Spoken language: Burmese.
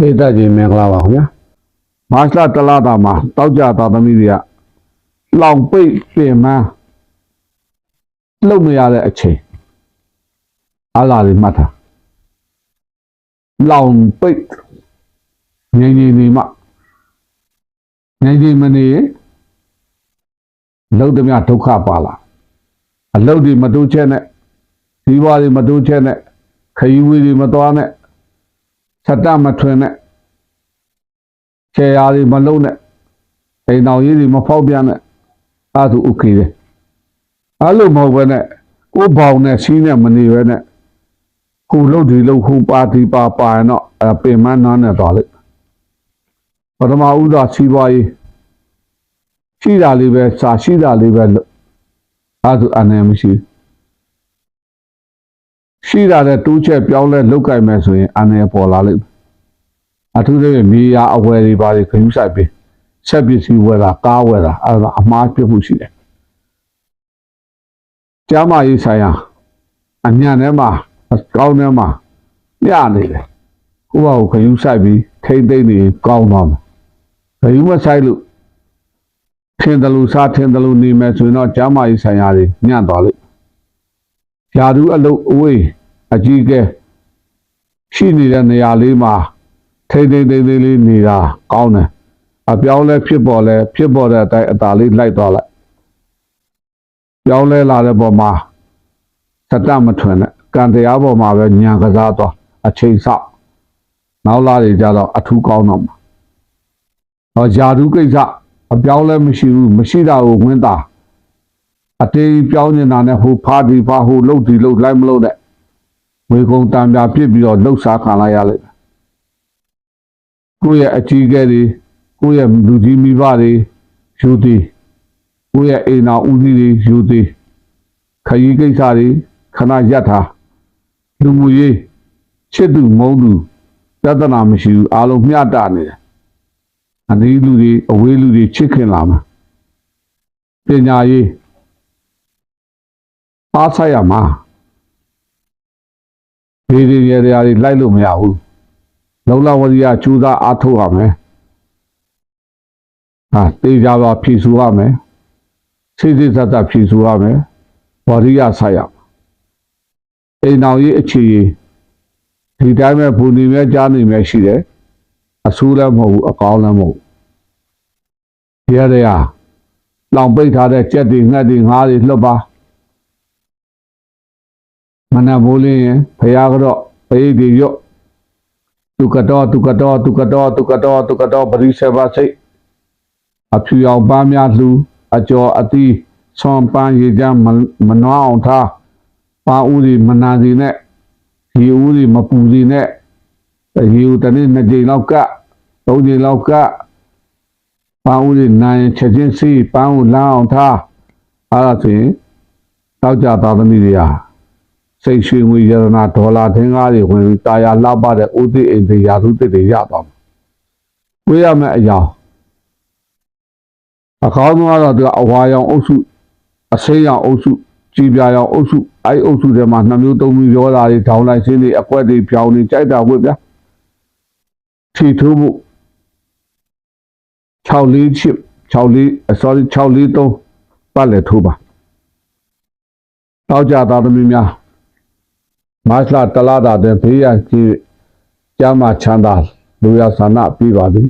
ဒေသကြီးမင်္ဂလာပါခင်ဗျာမတ်လတလတာမှာတောက်ကြသားသမီးတွေကလောင်ပိတ်ပြင်မန်းလုံမရတဲ့အချိန်အလားလေးမှတ်ထားလောင်ပိတ်ငြိမ်ငြိမ်နေမှငြိမ်ငြိမ်မနေရင်လုံသမျှဒုက္ခပါလာအလုတ်တွေမတိုးချက်နဲ့ဒီဘွားတွေမတိုးချက်နဲ့ခရီးဝေးတွေမသွားနဲ့ စက်တမထွင်နဲ့ခြေရာတွေမလုံးနဲ့အိမ်တော်ကြီးတွေမဖောက်ပြန်နဲ့အဲ့ဒါဥခေတယ်အဲ့လိုမဟုတ်ဘဲနဲ့ကိုယ်ဘောင်နဲ့စီးနဲ့မနေဘဲနဲ့ကိုလှုပ်ဒီလှုပ်ခုပါတီပါပါရင်တော့အဲ့ပင်မနှမ်းနဲ့သွားလိမ့်ပထမဥသာစီးပွားရေးရှိတာလေးပဲစာရှိတာလေးပဲလို့အဲ့ဒါအနေမရှိဘူး ရှိတာတဲ့တိုးချက်ပြောင်းလဲလုတ်ကြိုက်မယ်ဆိုရင်အနေပေါ်လာလိမ့်မယ်အထူးသဖြင့်မြေယာအဝယ်တွေပါတွေခင်းဆိုင်ပြီးဆက်ပစ္စည်းဝယ်တာကားဝယ်တာအဲ့ဒါအမှားပြမှုရှိတယ်ကျမ်းမာရေးဆိုင်ရာအညံထဲမှာအကောင်းထဲမှာညနေတယ်ဥပမာခင်းဆိုင်ပြီးထိမ့်သိမ့်နေကောင်းသွားမယ်ခင်းမဆိုင်လို့ထင်တယ်လို့စားထင်တယ်လို့နေမယ်ဆိုရင်တော့ကျမ်းမာရေးဆိုင်ရာတွေညံ့သွားလိမ့်ယာဒူးအလုတ်အဝေး အကြီးကဲရှိနေတဲ့နေရာလေးမှာထိမ့်ထိမ့်ထိမ့်ထိမ့်လေးနေတာကောင်းတယ်အပြောင်းလဲဖြစ်ပေါ်လဲဖြစ်ပေါ်တဲ့အတိုင်းအသာလေးလိုက်သွားလိုက်ပြောင်းလဲလာတဲ့ပုံမှာစတမထွင်နဲ့ကံတရားပေါ်မှာပဲညာကစားသွားအချိန်ဆောက်နောက်လာတွေကြတော့အထူးကောင်းတော့မှာဟောယာဒူးကိစ္စအပြောင်းလဲမရှိဘူးမရှိတာကိုဝင်တာအတေးပြောင်းနေတာနဲ့ဟိုဖားဒီဖားဟိုလှုပ်ဒီလှုပ်လိုက်မလို့နဲ့ ဝေကုံတံပြာပြစ်ပြီးတော့လှုပ်ရှားခံလိုက်ရလိမ့်မယ်ကိုယ့်ရဲ့အကြီးကဲတွေကိုယ့်ရဲ့လူကြီးမိဘတွေယူသည်ကိုယ့်ရဲ့အိမ်တော်ဦးစီးတွေယူသည်ခရီးကိစ္စတွေခဏရပ်ထားလူမှုရေးချစ်သူမုန်းသူပြဿနာမရှိဘူးအားလုံးမျှတနေတယ်အနည်းလူတွေအဝေးလူတွေချစ်ခင်လာမှာပညာရေးအားဆိုင်ရမှာ ဒီဒီရရတွေလိုက်လို့မရဘူးလုံလဝရိယကျူးသားအားထုတ်ရမယ်ဟာတေးကြပါဖြည့်ဆူရမယ်စိစိသက်သက်ဖြည့်ဆူရမယ်ဝရိယဆိုင်ရအိမ်တော်ရေးအခြေဒီတိုင်းပဲဘူနေမြကြားနေမြရှိတယ်အဆိုးလည်းမဟုတ်ဘူးအကောင်းလည်းမဟုတ်ဘူးရရရလောင်ပိတ်ထားတဲ့ကြက်တွေငှက်တွေငါးတွေလှုပ်ပါမ နဘိုးလင်းရင်ဖရာကတော့အေးဒီရော့သူကတော့သူကတော့သူကတော့သူကတော့သူကတော့ပရိစေဘစိတ်အဖြူအောင်ပန်းများလှူအကျော်အသီးဆွန်ပန်းရေချမ်းမနွားအောင်ထားပါဦးဒီမနာစီနဲ့ရေဦးဒီမပူစီနဲ့ရေဦးတနေ့နှစ်ကြိမ်လောက်ကသုံးကြိမ်လောက်ကပါဦးဒီနိုင်ချက်ချင်းစီပန်းဦးလမ်းအောင်ထားအဲ့ဒါဆိုရင်တောက်ကြသားသမီးတွေဟာ စိတ်ရွှေငွေရတနာဒေါ်လာထင်းကားတွေဝင်ပြီးတာယာလှပတဲ့ဥသိအိမ်တွေရာထုတစ်တွေရသွားမှာ။ကိုရမယ့်အရာအကောင်းဆုံးကတော့သူကအဝါရောင်အုပ်စုအစိမ်းရောင်အုပ်စုကြည်ပြာရောင်အုပ်စုအဲ့အုပ်စုထဲမှာနှစ်မျိုးသုံးမျိုးရောတာတွေဒေါင်းလိုက်စင်းတွေအကွက်တွေပြောင်းနေကြိုက်တာဝတ်ဗျာ။ထီထိုးဖို့6လေးချစ်6လေး sorry 6လေး3ပတ်လက်ထိုးပါ။တောက်ကြသားသမီးများ မတ်လတလာတာတဲ့ဘေးရကြီးကျမ်းမာချမ်းသာလူရဆန္ဒပြပါသည်